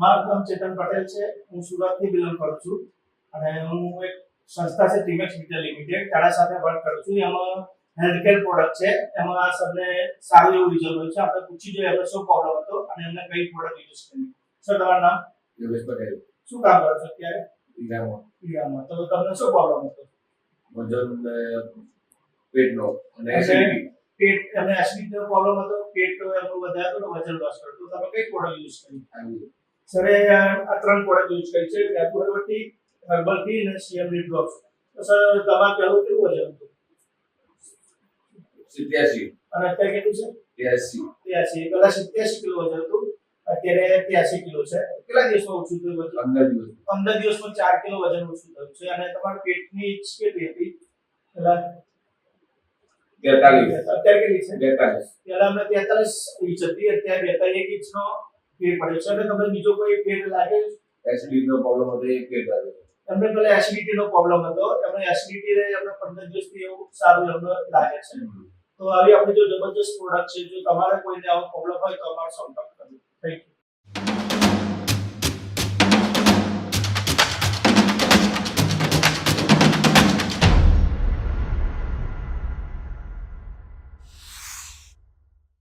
મારું નામ ચેતન પટેલ છે. હું સુરતથી બિલોંગ કરું છું. અને હું એક સંસ્થા છે ટીમેક્સ મીડિયા લિમિટેડ તારા સાથે વર્ક કરું છું. એમાં હેલ્થકેર પ્રોડક્ટ છે. એમાં સબને સારું એવું રિઝલ્ટ હોય છે. આપણે પૂછી જોઈએ એમને શું પ્રોબ્લેમ હતો અને એમને કઈ પ્રોડક્ટ યુઝ કરી. સર તમારું નામ? યોગેશ પટેલ. શું કામ કરો છો અત્યારે? ઈરામાં ઈરામાં તો તમને શું પ્રોબ્લેમ હતો? વજન ને પેટનો અને અને એસિડિટી પેટ એમને એસિડિટીનો પ્રોબ્લેમ હતો. પેટ એમનું વધારે હતું વજન લોસ કરતો. તમે કઈ પ્રોડક્ટ યુઝ કરી? સરે આ ત્રણ પ્રોડક્ટ યુઝ કરી છે. વેપોરેટી હર્બલ ટી અને સીએમડી ડ્રોપ્સ તો સર તમારે પહેલું કેવું વજન હતું સિત્યાસી. અને અત્યારે કેટલું છે? ત્યાસી. ત્યાસી. પહેલા સિત્યાસી કિલો વજન હતું. અત્યારે ત્યાસી કિલો છે. કેટલા દિવસમાં ઓછું થયું વજન પંદર દિવસ. પંદર દિવસમાં ચાર કિલો વજન ઓછું થયું છે. અને તમારા પેટની ઇંચ કેટલી હતી? પહેલા તેતાલીસ અત્યારે કેટલી છે? બેતાલીસ. પહેલા અમને તેતાલીસ ઇંચ હતી. અત્યારે બેતાલીસ ઇંચનો ફેર પડે છે અને તમને બીજો કોઈ ફેર લાગે? એસિડિટી નો પ્રોબ્લેમ હતો એ પેટ લાગે. તમને પેલા એસિડિટી નો પ્રોબ્લેમ હતો એમને એસિડિટી રે એમને પંદર દિવસથી એવું સારું એમને લાગે છે. તો આવી આપણી જો જબરજસ્ત પ્રોડક્ટ છે જો તમારે કોઈને આવો પ્રોબ્લેમ હોય તો અમારો સંપર્ક